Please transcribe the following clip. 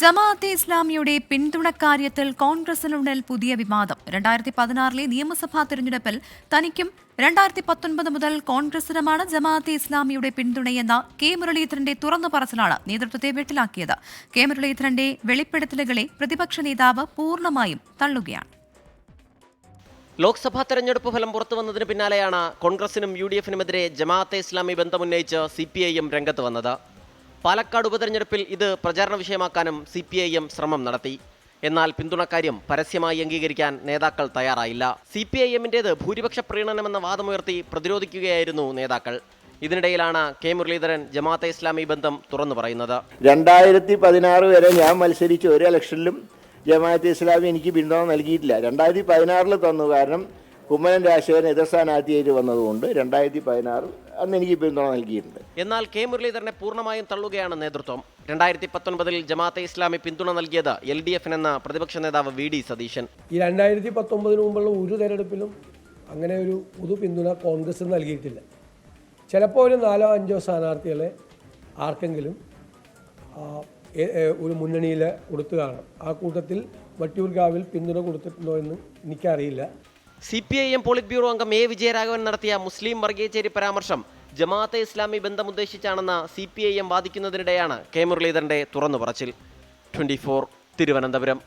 ജമാഅത്തെ ഇസ്ലാമിയുടെ പിന്തുണക്കാര്യത്തിൽ കോൺഗ്രസിനുള്ളിൽ പുതിയ വിവാദം. രണ്ടായിരത്തി പതിനാറിലെ നിയമസഭാ തെരഞ്ഞെടുപ്പിൽ തനിക്കും രണ്ടായിരത്തി പത്തൊൻപത് മുതൽ കോൺഗ്രസിനുമാണ് ജമാഅത്തെ ഇസ്ലാമിയുടെ പിന്തുണയെന്ന കെ മുരളീധരന്റെ തുറന്നു പറച്ചിലാണ് നേതൃത്വത്തെ വെട്ടിലാക്കിയത്. കെ മുരളീധരന്റെ വെളിപ്പെടുത്തലുകളെ പ്രതിപക്ഷ നേതാവ് പൂർണമായും തള്ളുകയാണ്. ലോക്സഭാ തെരഞ്ഞെടുപ്പ് ഫലം പുറത്തു വന്നതിന് പിന്നാലെയാണ് കോൺഗ്രസിനും യു ഡി എഫിനുമെതിരെ ജമാഅത്തെ ഇസ്ലാമി ബന്ധമുന്നയിച്ച് സി പി ഐ എം രംഗത്ത് വന്നത്. പാലക്കാട് ഉപതെരഞ്ഞെടുപ്പിൽ ഇത് പ്രചാരണ വിഷയമാക്കാനും സി പി ഐ എം ശ്രമം നടത്തി. എന്നാൽ പിന്തുണക്കാര്യം പരസ്യമായി അംഗീകരിക്കാൻ നേതാക്കൾ തയ്യാറായില്ല. സി പി ഐ എമ്മിന്റേത് ഭൂരിപക്ഷ പ്രീണനമെന്ന വാദമുയർത്തി പ്രതിരോധിക്കുകയായിരുന്നു നേതാക്കൾ. ഇതിനിടയിലാണ് കെ മുരളീധരൻ ജമാഅത്തെ ഇസ്ലാമി ബന്ധം തുറന്നു പറയുന്നത്. രണ്ടായിരത്തി പതിനാറ് വരെ ഞാൻ മത്സരിച്ച ഒരു ഇലക്ഷനിലും ജമാഅത്തെ ഇസ്ലാമി എനിക്ക് പിന്തുണ നൽകിയിട്ടില്ല. രണ്ടായിരത്തി പതിനാറിൽ തന്നു. കാരണം കുമ്മനം രാജശേഖരൻ എതിർസ്ഥാനാർത്ഥിയായിട്ട് വന്നതുകൊണ്ട് രണ്ടായിരത്തി പതിനാറ് അന്ന് എനിക്ക് പിന്തുണ നൽകിയിട്ടുണ്ട്. എന്നാൽ കെ മുരളീധരനെ പൂർണമായും തള്ളുകയാണ് നേതൃത്വം. രണ്ടായിരത്തി പത്തൊൻപതിൽ ജമാഅത്തെ ഇസ്ലാമി പിന്തുണ നൽകിയത് എൽ ഡി എഫിനെന്ന പ്രതിപക്ഷ നേതാവ് വി ഡി സതീശൻ. ഈ രണ്ടായിരത്തി പത്തൊമ്പതിന് മുമ്പുള്ള ഒരു തെരഞ്ഞെടുപ്പിലും അങ്ങനെ ഒരു പൊതു പിന്തുണ കോൺഗ്രസ് നൽകിയിട്ടില്ല. ചിലപ്പോൾ ഒരു നാലോ അഞ്ചോ സ്ഥാനാർത്ഥികളെ ആർക്കെങ്കിലും ഒരു മുന്നണിയിൽ കൊടുത്തു കാണാം. ആ കൂട്ടത്തിൽ വട്ടിയൂർക്കാവിൽ പിന്തുണ കൊടുത്തിട്ടുണ്ടോ എന്ന് എനിക്കറിയില്ല. C P I M polit bureau അംഗം എ വിജയരാഘവൻ നടത്തിയ മുസ്ലിം വർഗീയചേരി പരാമർശം ജമാഅത്തെ ഇസ്ലാമി ബന്ധം ഉദ്ദേശിച്ചാണെന്ന സി പി ഐ എം വാദിക്കുന്നതിനിടെയാണ് കെ മുരളീധരന്റെ തുറന്നു പറച്ചിൽ ട്വന്റി ഫോർ തിരുവനന്തപുരം.